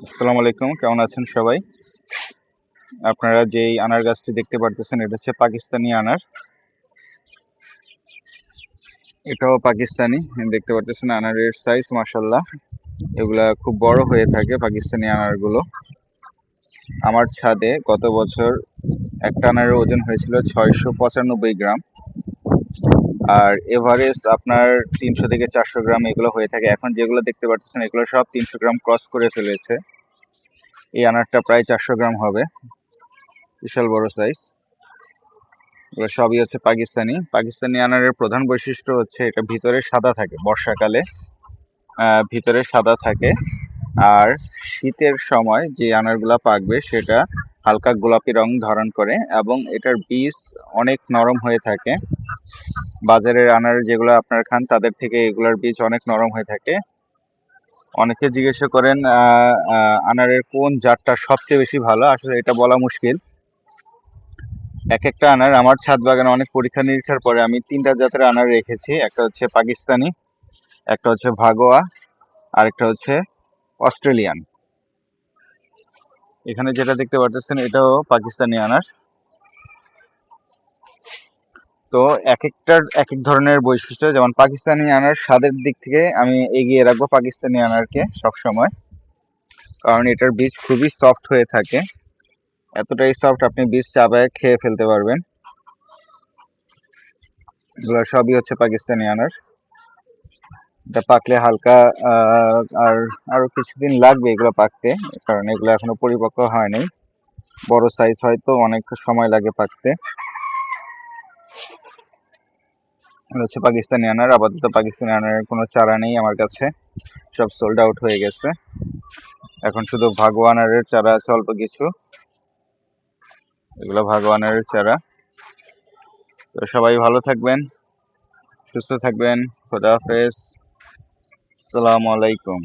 আসসালামু আলাইকুম, কেমন আছেন সবাই? আপনারা যেই আনার গাছটি দেখতে পারতেছেন, এটা হচ্ছে পাকিস্তানি আনার। এটাও পাকিস্তানি, দেখতে পারতেছেন আনারের সাইজ মাসাল্লাহ এগুলা খুব বড় হয়ে থাকে পাকিস্তানি আনারগুলো। আমার ছাদে গত বছর একটা আনারের ওজন হয়েছিল ছয়শো পঁচানব্বই গ্রাম। আর এভারেস্ট আপনার তিনশো থেকে চারশো গ্রাম এগুলো হয়ে থাকে। এখন যেগুলো দেখতে পাচ্ছেন, এগুলো সব তিনশো গ্রাম ক্রস করে ফেলেছে। এই আনারটা প্রায় চারশো গ্রাম হবে। বিশাল বড় সাইজ এগুলো সবই হচ্ছে পাকিস্তানি। পাকিস্তানি আনারের প্রধান বৈশিষ্ট্য হচ্ছে এটা ভিতরে সাদা থাকে, বর্ষাকালে। ভিতরে সাদা থাকে। আর শীতের সময় যে আনারগুলা পাকবে সেটা হালকা গোলাপি রং ধারণ করে এবং এটার বীজ অনেক নরম হয়ে থাকে। বাজারের আনার যেগুলো আপনারা খান, তাদের থেকে এগুলার বীজ অনেক নরম হয়ে থাকে। অনেকে জিজ্ঞাসা করেন আনারের কোন জাতটা সবচেয়ে বেশি ভালো? আসলে এটা বলা মুশকিল। এক একটা আনার, আমার ছাদ বাগানে অনেক পরীক্ষা নিরীক্ষার পরে আমি তিনটা জাতের আনার রেখেছি। একটা হচ্ছে পাকিস্তানি, একটা হচ্ছে ভাগোয়া আর একটা হচ্ছে অস্ট্রেলিয়ান। এখানে যেটা দেখতে পাচ্ছেন এটাও পাকিস্তানি আনার। তো এক একটার এক এক ধরনের বৈশিষ্ট্য, যেমন পাকিস্তানি আনার স্বাদের দিক থেকে আমি এগিয়ে রাখব পাকিস্তানি আনারকে সবসময়। কারণ এটার বীজ খুবই সফট হয়ে থাকে। এতটাই সফট আপনি বীজ চাবায় খেয়ে ফেলতে পারবেন। এগুলো সবই হচ্ছে পাকিস্তানি আনার। এটা পাকলে হালকা আর আরও কিছুদিন লাগবে এগুলো পাকতে, কারণ এগুলো এখনও পরিপক্ক হয়নি। বড় সাইজ হয়তো অনেক সময় লাগে পাকতে। হচ্ছে পাকিস্তানি আনার, আপাতত পাকিস্তানি আনার কোনো চারা নেই আমার কাছে। সব সোল্ড আউট হয়ে গেছে। এখন শুধু ভাগোয়ানারের চারা আছে অল্প কিছু। এগুলো ভাগোয়ানারের চারা। তো সবাই ভালো থাকবেন, সুস্থ থাকবেন, খোদা হাফেজ। আসসালামু আলাইকুম।